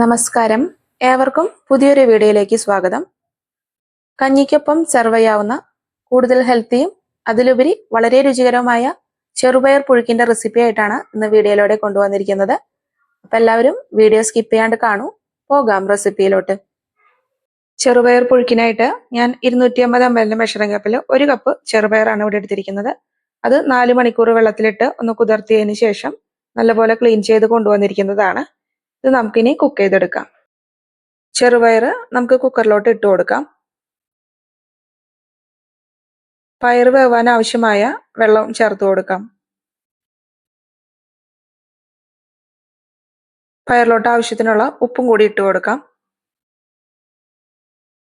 നമസ്കാരം. ഏവർക്കും പുതിയൊരു വീഡിയോയിലേക്ക് സ്വാഗതം. കഞ്ഞിക്കൊപ്പം സെർവ് ചെയ്യാവുന്ന കൂടുതൽ ഹെൽത്തിയും അതിലുപരി വളരെ രുചികരവുമായ ചെറുപയർ പുഴുക്കിന്റെ റെസിപ്പി ആയിട്ടാണ് ഇന്ന് വീഡിയോയിലൂടെ കൊണ്ടുവന്നിരിക്കുന്നത്. അപ്പൊ എല്ലാവരും വീഡിയോ സ്കിപ്പ് ചെയ്യാണ്ട് കാണൂ. പോകാം റെസിപ്പിയിലോട്ട്. ചെറുപയർ പുഴുക്കിനായിട്ട് ഞാൻ ഇരുന്നൂറ്റി അമ്പത് എം മെഷറിംഗ് കപ്പിൽ ഒരു കപ്പ് ചെറുപയറാണ് ഇവിടെ എടുത്തിരിക്കുന്നത്. അത് നാല് മണിക്കൂർ വെള്ളത്തിലിട്ട് ഒന്ന് കുതിർത്തിയതിന് ശേഷം നല്ലപോലെ ക്ലീൻ ചെയ്ത് കൊണ്ടുവന്നിരിക്കുന്നതാണ്. ഇത് നമുക്കിനി കുക്ക് ചെയ്തെടുക്കാം. ചെറുപയർ നമുക്ക് കുക്കറിലോട്ട് ഇട്ട് കൊടുക്കാം. പയർ വേവാൻ ആവശ്യമായ വെള്ളം ചേർത്ത് കൊടുക്കാം. പയറിലോട്ട് ആവശ്യത്തിനുള്ള ഉപ്പും കൂടി ഇട്ട് കൊടുക്കാം.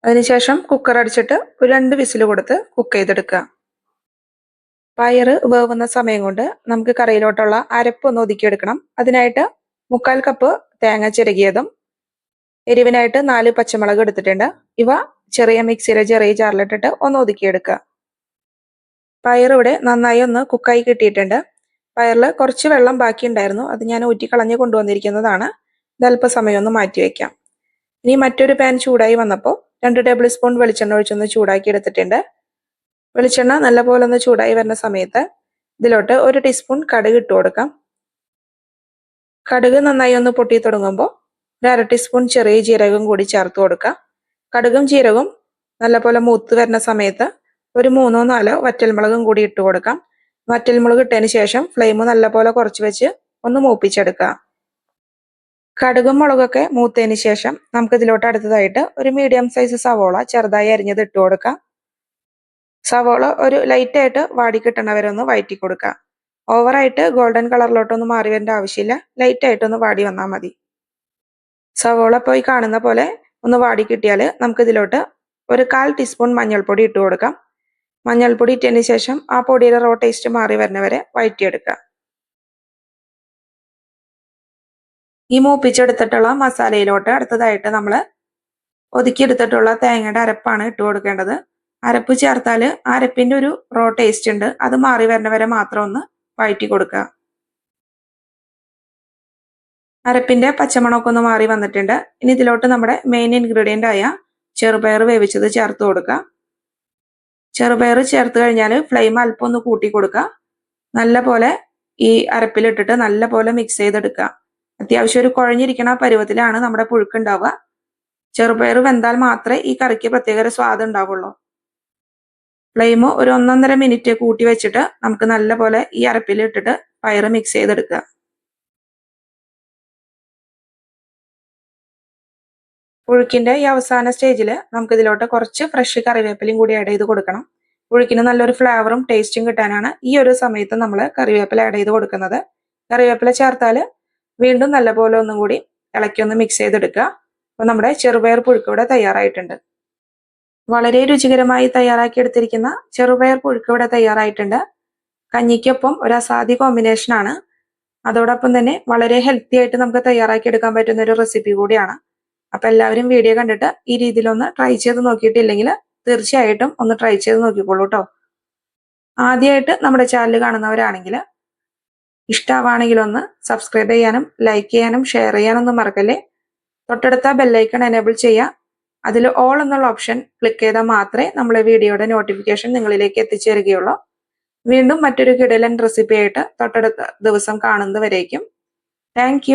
അതിനുശേഷം കുക്കർ അടിച്ചിട്ട് ഒരു രണ്ട് വിസിൽ കൊടുത്ത് കുക്ക് ചെയ്തെടുക്കുക. പയറ് വേവുന്ന സമയം കൊണ്ട് നമുക്ക് കറിയിലോട്ടുള്ള അരപ്പ് ഒന്ന് ഒതുക്കിയെടുക്കണം. അതിനായിട്ട് മുക്കാൽ കപ്പ് തേങ്ങ ചിരകിയതും എരിവിനായിട്ട് നാല് പച്ചമുളക് എടുത്തിട്ടുണ്ട്. ഇവ ചെറിയ മിക്സിയിലെ ചെറിയ ജാറിലിട്ടിട്ട് ഒന്ന് ഒതുക്കിയെടുക്കുക. പയർ ഇവിടെ നന്നായി ഒന്ന് കുക്കായി കിട്ടിയിട്ടുണ്ട്. പയറിൽ കുറച്ച് വെള്ളം ബാക്കി ഉണ്ടായിരുന്നു. അത് ഞാൻ ഊറ്റിക്കളഞ്ഞ് കൊണ്ടുവന്നിരിക്കുന്നതാണ്. ഇതല്പസമയം ഒന്ന് മാറ്റി വെക്കാം. ഇനി മറ്റൊരു പാൻ ചൂടായി വന്നപ്പോൾ രണ്ട് ടേബിൾ സ്പൂൺ വെളിച്ചെണ്ണ ഒഴിച്ചൊന്ന് ചൂടാക്കി എടുത്തിട്ടുണ്ട്. വെളിച്ചെണ്ണ നല്ലപോലെ ഒന്ന് ചൂടായി വരുന്ന സമയത്ത് ഇതിലോട്ട് ഒരു ടീസ്പൂൺ കടുക് ഇട്ട് കൊടുക്കാം. കടുക് നന്നായി ഒന്ന് പൊട്ടി തുടങ്ങുമ്പോൾ ഒരു അര ടീസ്പൂൺ ചെറിയ ജീരകം കൂടി ചേർത്ത് കൊടുക്കാം. കടുകും ജീരകവും നല്ലപോലെ മൂത്ത് വരുന്ന സമയത്ത് ഒരു മൂന്നോ നാലോ വറ്റൽമുളകും കൂടി ഇട്ട് കൊടുക്കാം. വറ്റൽമുളക് ഇട്ടതിന് ശേഷം ഫ്ലെയിം നല്ലപോലെ കുറച്ച് വെച്ച് ഒന്ന് മൂപ്പിച്ചെടുക്കുക കടുകും മുളകൊക്കെ മൂത്തതിന് ശേഷം നമുക്ക് ഇതിലോട്ട് അടുത്തതായിട്ട് ഒരു മീഡിയം സൈസ് സവോള ചെറുതായി അരിഞ്ഞത് ഇട്ട് കൊടുക്കാം. സവോള ഒരു ലൈറ്റ് ആയിട്ട് വയറ്റി ഒന്ന് കൊടുക്കുക ഓവറായിട്ട് ഗോൾഡൻ കളറിലോട്ടൊന്നും മാറി വരേണ്ട ആവശ്യമില്ല. ലൈറ്റ് ആയിട്ടൊന്ന് വാടി വന്നാൽ മതി. സവോള പോയി കാണുന്ന പോലെ ഒന്ന് വാടി കിട്ടിയാൽ നമുക്ക് ഇതിലോട്ട് ഒരു കാൽ ടീസ്പൂൺ മഞ്ഞൾപ്പൊടി ഇട്ട് കൊടുക്കാം. മഞ്ഞൾപ്പൊടി ഇട്ടതിന് ശേഷം ആ പൊടിയുടെ റോ ടേസ്റ്റ് മാറി വരുന്നവരെ വഴറ്റിയെടുക്കുക ഈ മൂപ്പിച്ചെടുത്തിട്ടുള്ള മസാലയിലോട്ട് അടുത്തതായിട്ട് നമ്മൾ ഒതുക്കിയെടുത്തിട്ടുള്ള തേങ്ങയുടെ അരപ്പാണ് ഇട്ട് കൊടുക്കേണ്ടത്. അരപ്പ് ചേർത്താൽ അരപ്പിന്റെ ഒരു റോ ടേസ്റ്റ് ഉണ്ട്. അത് മാറി വരണ വരെ മാത്രം ഒന്ന് വഴറ്റി കൊടുക്കുക. അരപ്പിന്റെ പച്ചമണമൊക്കെ ഒന്ന് മാറി വന്നിട്ടുണ്ട്. ഇനി ഇതിലോട്ട് നമ്മുടെ മെയിൻ ഇൻഗ്രീഡിയന്റ് ആയ ചെറുപയർ വേവിച്ചത് ചേർത്ത് കൊടുക്കുക. ചെറുപയർ ചേർത്ത് കഴിഞ്ഞാൽ ഫ്ലെയിം അല്പം ഒന്ന് കൂട്ടി കൊടുക്കുക. നല്ല പോലെ ഈ അരപ്പിലിട്ടിട്ട് നല്ല പോലെ മിക്സ് ചെയ്തെടുക്കുക. അത്യാവശ്യം ഒരു കുഴഞ്ഞിരിക്കണ പരുവത്തിലാണ് നമ്മുടെ പുഴുക്കുണ്ടാവുക ചെറുപയർ വെന്താൽ മാത്രമേ ഈ കറിക്ക് പ്രത്യേക സ്വാദ് ഉണ്ടാവുള്ളൂ. ഫ്ലെയിം ഒരു ഒന്നൊന്നര മിനിറ്റ് കൂട്ടി വെച്ചിട്ട് നമുക്ക് നല്ലപോലെ ഈ അരപ്പിൽ ഇട്ടിട്ട് പയറ് മിക്സ് ചെയ്തെടുക്കുക. പുഴുക്കിന്റെ ഈ അവസാന സ്റ്റേജിൽ നമുക്ക് ഇതിലോട്ട് കുറച്ച് ഫ്രഷ് കറിവേപ്പിലയും കൂടി ആഡ് ചെയ്ത് കൊടുക്കണം. പുഴുക്കിന് നല്ലൊരു ഫ്ലേവറും ടേസ്റ്റും കിട്ടാനാണ് ഈ ഒരു സമയത്ത് നമ്മൾ കറിവേപ്പില ആഡ് ചെയ്ത് കൊടുക്കുന്നത്. കറിവേപ്പില ചേർത്താൽ വീണ്ടും നല്ലപോലെ ഒന്നും കൂടി ഇളക്കി ഒന്ന് മിക്സ് ചെയ്തെടുക്കുക. അപ്പോൾ നമ്മുടെ ചെറുപയർ പുഴുക്ക് ഇവിടെ തയ്യാറായിട്ടുണ്ട്. വളരെ രുചികരമായി തയ്യാറാക്കിയെടുത്തിരിക്കുന്ന ചെറുപയർ പുഴുക്ക് ഇവിടെ തയ്യാറായിട്ടുണ്ട്. കഞ്ഞിക്കൊപ്പം ഒരു അസാധ്യ കോമ്പിനേഷൻ ആണ്. അതോടൊപ്പം തന്നെ വളരെ ഹെൽത്തി ആയിട്ട് നമുക്ക് തയ്യാറാക്കി എടുക്കാൻ പറ്റുന്ന ഒരു റെസിപ്പി കൂടിയാണ്. അപ്പൊ എല്ലാവരും വീഡിയോ കണ്ടിട്ട് ഈ രീതിയിലൊന്ന് ട്രൈ ചെയ്ത് നോക്കിയിട്ടില്ലെങ്കിൽ തീർച്ചയായിട്ടും ഒന്ന് ട്രൈ ചെയ്ത് നോക്കിക്കോളൂ കേട്ടോ ആദ്യമായിട്ട് നമ്മുടെ ചാനൽ കാണുന്നവരാണെങ്കിൽ ഇഷ്ടമാവാണെങ്കിൽ ഒന്ന് സബ്സ്ക്രൈബ് ചെയ്യാനും ലൈക്ക് ചെയ്യാനും ഷെയർ ചെയ്യാനൊന്നും മറക്കല്ലേ. തൊട്ടടുത്ത ബെല്ലൈക്കൺ എനേബിൾ ചെയ്യുക അതിൽ ഓൾ എന്നുള്ള ഓപ്ഷൻ ക്ലിക്ക് ചെയ്താൽ മാത്രമേ നമ്മളെ വീഡിയോയുടെ നോട്ടിഫിക്കേഷൻ നിങ്ങളിലേക്ക് എത്തിച്ചേരുകയുള്ളൂ. വീണ്ടും മറ്റൊരു കിടലൻ റെസിപ്പി ആയിട്ട് തൊട്ടടുത്ത ദിവസം കാണുന്നവരേക്കും താങ്ക്